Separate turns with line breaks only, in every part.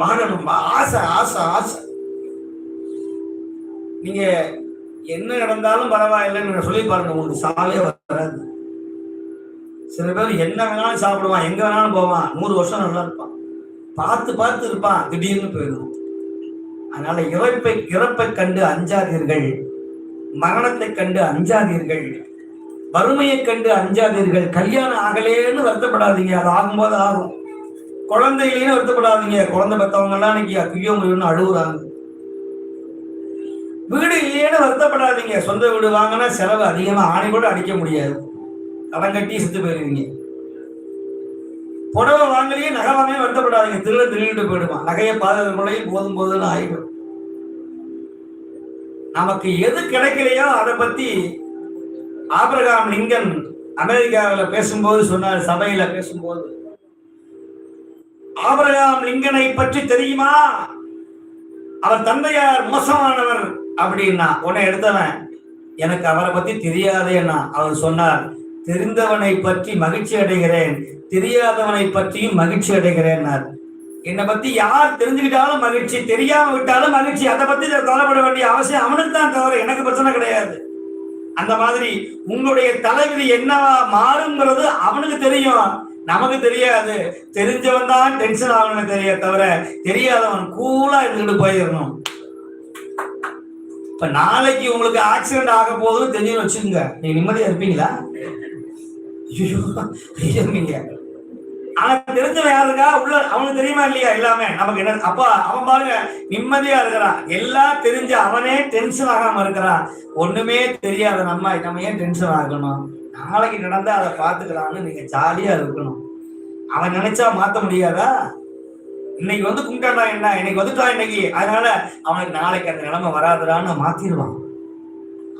வாழணும் ஆசை ஆசை ஆசை. நீங்க என்ன நடந்தாலும் பரவாயில்லைன்னு சொல்லி பாருங்க உங்களுக்கு சாவே வராது. சில பேர் என்ன வேணாலும் சாப்பிடுவான் எங்க வேணாலும் போவான் நூறு வருஷம் நல்லா இருப்பான். பார்த்து பார்த்து இருப்பான் திடீர்னு போயிடும். அதனால இறப்பை இறப்பை கண்டு அஞ்சாதீர்கள். மரணத்தை கண்டு அஞ்சாதீர்கள். வறுமையை கண்டு அஞ்சாதீர்கள். கல்யாணம் ஆகலேன்னு வருத்தப்படாதீங்க அது ஆகும்போது ஆகும். குழந்தைகளையும் வருத்தப்படாதீங்க. குழந்தை பெற்றவங்க எல்லாம் இன்னைக்கு ஐயோ முடியும்னு அழுகுறாங்க. வீடு இல்லையேன்னு வருத்தப்படாதீங்க. சொந்த வீடு வாங்கினா செலவு அதிகமாக ஆணி கூட அடிக்க முடியாது. கடன் கட்டி செத்து போயிருவீங்க. புடவை வாங்கலையே நகை வாங்கலையே வருத்தப்படாதீங்க. திருட திருட்டு போயிடுவான் நகையை பாதுகாப்பு முறையும் போதும் போதுன்னு ஆயிடும். நமக்கு எது கிடைக்கலையோ அதை பத்தி ஆபிரகாம் லிங்கன் அமெரிக்காவில் பேசும்போது சொன்னார் சபையில் பேசும்போது. ஆபரகாம் லிங்கனை பற்றி தெரியுமா? அவர் தந்தையார் மோசமானவர் அப்படின்னா உன்னை எடுத்தவன் எனக்கு அவரை பத்தி தெரியாதேன்னா அவர் சொன்னார் தெரிந்தவனை பற்றி மகிழ்ச்சி அடைகிறேன் தெரியாதவனை பற்றியும் மகிழ்ச்சி அடைகிறேன்னார். என்னை பத்தி யார் தெரிஞ்சுக்கிட்டாலும் மகிழ்ச்சி தெரியாம விட்டாலும் மகிழ்ச்சி அதை பத்தி நான் கவலைப்பட வேண்டிய அவசியம் அவனுக்கு தான் தவிர எனக்கு பிரச்சனை கிடையாது. அந்த மாதிரி உங்களுடைய தலைவிதி என்னவா மாறுங்கிறது அவனுக்கு தெரியும். நமக்கு தெரியாது தெரிஞ்சவன் தான் டென்ஷன் ஆகணும்னு தெரிய தவிர தெரியாதவன் கூலா இருந்துட்டு போயிடணும் இப்ப நாளைக்கு உங்களுக்கு ஆக்சிடென்ட் ஆக போகுதுன்னு தெரிஞ்சுன்னு வச்சுக்கோங்க நீங்க நிம்மதியா இருப்பீங்களா ஐயோ இருப்பீங்க ஆனா தெரிஞ்சவன் யாருக்கா? உள்ள அவனுக்கு தெரியுமா இல்லையா? எல்லாமே. நமக்கு என்ன அப்பா அவன் பாருங்க நிம்மதியா இருக்கிறான். எல்லாம் தெரிஞ்ச அவனே டென்ஷன் ஆகாம இருக்கிறான். ஒண்ணுமே தெரியாத நம்ம. நம்ம ஏன் டென்ஷன் ஆகணும்? நாளைக்கு நடந்தா அதை பார்த்துக்கலாம்னு நீங்க ஜாலியா இருக்கணும். அவன் நினைச்சா மாத்த முடியாதா? இன்னைக்கு வந்து கும்பிட்டாண்டா என்ன? இன்னைக்கு வந்துட்டான் இன்னைக்கு? அதனால அவனுக்கு நாளைக்கு அந்த நிலைமை வராதுடான்னு மாத்திடுவான்.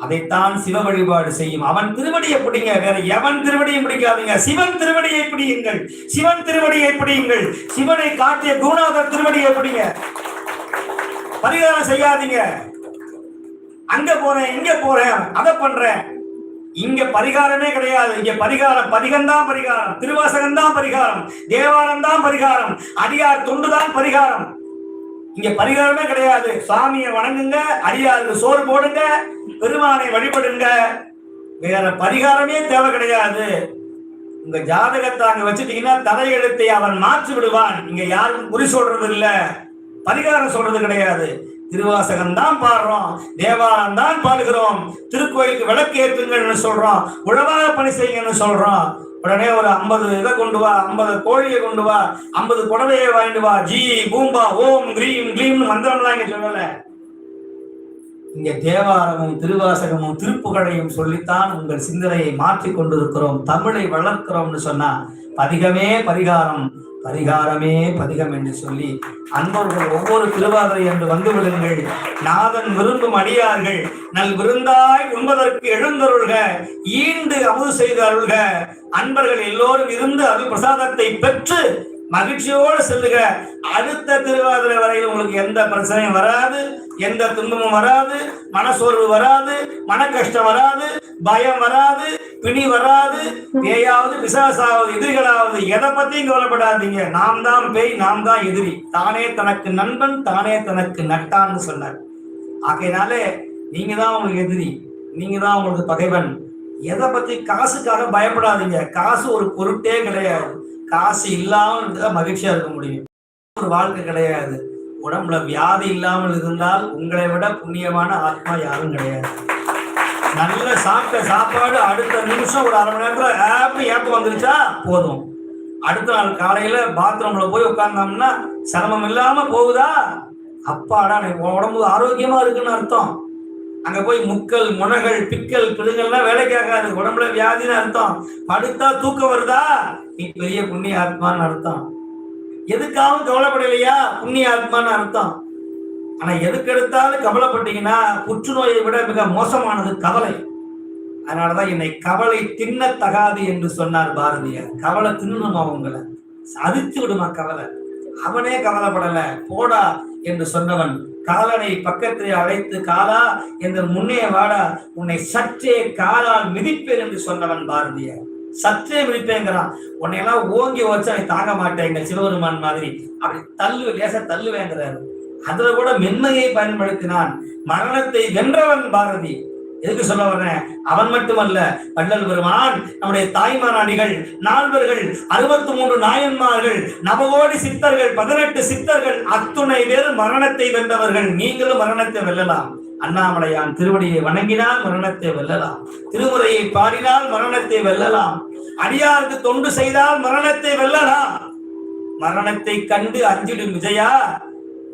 அதைத்தான் சிவ வழிபாடு செய்யும். அவன் திருவடியை பிடிங்க. வேற எவன் திருவடியை பிடிக்காதீங்க. சிவன் திருவடியை பிடியுங்கள். சிவன் திருவடியை பிடியுங்கள். சிவனை காட்டிய குருநாதர் திருவடியை பிடிங்க. பரிகாரம் செய்யாதீங்க. அங்க போறேன் இங்க போறேன். அதை பண்றேன். இங்க பரிகாரமே கிடையாது. இங்க பரிகாரம் பதிகம்தான் பரிகாரம். திருவாசகம் தான் பரிகாரம். தேவாரம் தான் பரிகாரம். அடியார் தொண்டு தான் பரிகாரம். இங்க பரிகாரமே கிடையாது. சாமியை வணங்குங்க அடியாருக்கு சோறு போடுங்க பெருமானை வழிபடுங்க. வேற பரிகாரமே தேவை கிடையாது. உங்க ஜாதகத்தை அங்க வச்சுட்டீங்கன்னா தலையெழுத்தை அவன் மாற்றி விடுவான். இங்க யாரும் குறி சொல்றது இல்ல பரிகாரம் சொல்றது கிடையாது. திருவாசகம் தான் பாடுறோம். தேவாரம் தான் பாடுகிறோம். திருக்கோயிலுக்கு விளக்கு ஏற்றுங்கன்னு சொல்றோம். உழவாக பணி செய்யுங்கன்னு சொல்றோம். உடனே ஒரு ஐம்பது இதை கொண்டு வா ஐம்பது கோழியை கொண்டு வா ஐம்பது புடவையை வாங்கிட்டு வா. ஜி பூம்பா ஓம் கிரீம் கிரீம் மந்திரம்லாம் இங்க சொல்லல. இங்க தேவாரமும் திருவாசகமும் திருப்புகழையும் சொல்லித்தான் உங்கள் சிந்தனையை மாற்றி கொண்டிருக்கிறோம். தமிழை வளர்க்கிறோம்னு சொன்னா பதிகமே பரிகாரம். பரிகாரமே பதிகம் என்று சொல்லி அன்பர்கள் ஒவ்வொரு திருவாதிரை என்று வந்து விடுங்கள் நாதன் விரும்பும் அடியார்கள். நல் விருந்தாய் உண்பதற்கு எழுந்தருள்க. ஈண்டு அமுது செய்து அருள்க அன்பர்கள் எல்லோரும் இருந்து அருள் பிரசாதத்தை பெற்று மகிழ்ச்சியோடு செல்லுக அடுத்த திருவாதிரை வரையில் உங்களுக்கு எந்த பிரச்சனையும் வராது எந்த துன்பமும் வராது மனசோர்வு வராது மன கஷ்டம் வராது பயம் வராது பிணி வராது. பேயாவது பிசாசாவது எதிரிகளாவது எதை பத்தியும் கவலைப்படாதீங்க. நாம் தான் பேய் நாம் தான் எதிரி. தானே தனக்கு நண்பன் தானே தனக்கு நட்டான்னு சொன்னார். ஆகையினாலே நீங்க தான் உங்களுக்கு எதிரி. நீங்க தான் உங்களுக்கு பகைவன். எதை பத்தி காசுக்காக பயப்படாதீங்க. காசு ஒரு பொருட்டே கிடையாது. காசு இல்லாமல் இருந்தால் மகிழ்ச்சியா இருக்க முடியும். ஒரு வாழ்க்கை கிடையாது. உடம்புல வியாதி இல்லாமல் இருந்தால் உங்களை விட புண்ணியமான ஆத்மா யாரும் கிடையாது. நல்ல சாப்பிட்ட சாப்பாடு அடுத்த நிமிஷம் ஒரு அரை மணி நேரத்துல ஆப்பி ஏப்பம் வந்துருச்சா? போதும். அடுத்த நாள் காலையில பாத்ரூம்ல போய் உட்கார்ந்தோம்னா சிரமம் இல்லாம போகுதா? அப்பாடா உடம்பு ஆரோக்கியமா இருக்குன்னு அர்த்தம். அங்க போய் முக்கல் முனகள் பிக்கல் பிடுங்கள்லாம் வேலைக்கு ஆகாது. உடம்புல வியாதின்னு அர்த்தம். படுத்தா தூக்கம் வருதா? நீ பெரிய புண்ணிய ஆத்மான்னு அர்த்தம். எதுக்காகவும் கவலைப்படலையா? புண்ணிய ஆத்மான்னு அர்த்தம். ஆனா எதுக்கு எடுத்தாலும் கவலைப்பட்டீங்கன்னா புற்றுநோயை விட மிக மோசமானது கவலை. அதனாலதான் என்னை கவலை தின்னத்தகாது என்று சொன்னார் பாரதியார். கவலை தின்னணுமா உங்களை? அழித்து விடுமா கவலை? அவனே கவலைப்படல. போடா என்று சொன்னவன் காலனை பக்கத்திலே அழைத்து காலா என்று முன்னே வாடா உன்னை சற்றே காலால் மிதிப்பேன் என்று சொன்னவன் பாரதியார். சற்றே விழிப்பேங்கிறான் உன்னையெல்லாம் ஓங்கி வச்சு அவன் தாங்க மாட்டேங்க சிவபெருமான் மாதிரி. அப்படி தள்ளு லேச தள்ளுவேங்கிறாரு அதுல கூட மென்மையை பயன்படுத்தினான். மரணத்தை வென்றவன் பாரதி. எதுக்கு சொல்ல வர்றேன்? அவன் மட்டுமல்ல வள்ளல் பெருமான் நம்முடைய தாய்மாராணிகள் நால்வர்கள் அறுபத்தி மூன்று நாயன்மார்கள் நவகோடி சித்தர்கள் பதினெட்டு சித்தர்கள் அத்துணை பேர் மரணத்தை வென்றவர்கள். நீங்களும் மரணத்தை வெல்லலாம். அண்ணாமலையான் திருவடியை வணங்கினால் மரணத்தை வெல்லலாம். திருமுறையை பாடினால் மரணத்தை வெல்லலாம். அடியாருக்கு தொண்டு செய்தால் மரணத்தை வெல்லலாம். மரணத்தை கண்டு அஞ்சிடும் விஜயா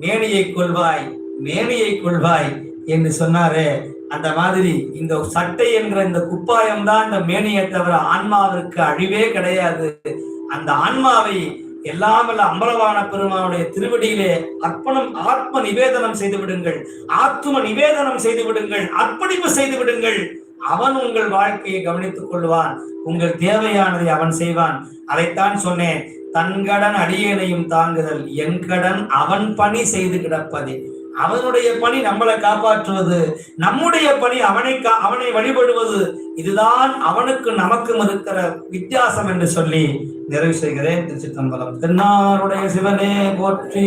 மேனியை கொள்வாய் மேனியை கொள்வாய் என்று சொன்னாரே. அந்த மாதிரி இந்த சட்டை என்கிற இந்த குப்பாயம் தான் இந்த மேனியை தவிர ஆன்மாவிற்கு அழிவே கிடையாது. அந்த ஆன்மாவை எல்லாம் வல்ல அம்பலவான பெருமானுடைய திருவடியிலே அர்ப்பணம் ஆத்ம நிவேதனம் செய்து விடுங்கள். ஆத்ம நிவேதனம் செய்து விடுங்கள். அர்ப்பணிப்பு செய்து விடுங்கள். அவன் உங்கள் வாழ்க்கையை கவனித்துக் கொள்வான். உங்கள் தேவையானதை அவன் செய்வான். அதைத்தான் சொன்னேன். தன் கடன் அடியேனையும் தாங்குதல். என் கடன் அவன் பணி செய்து கிடப்பதே. அவனுடைய பணி நம்மளை காப்பாற்றுவது. நம்முடைய பணி அவனை அவனை வழிபடுவது. இதுதான் அவனுக்கு நமக்கும் இருக்கிற வித்தியாசம் என்று சொல்லி நிறைவு செய்கிறேன். திருச்சித்தம்பலம் தென்னாருடைய சிவனே போற்றி.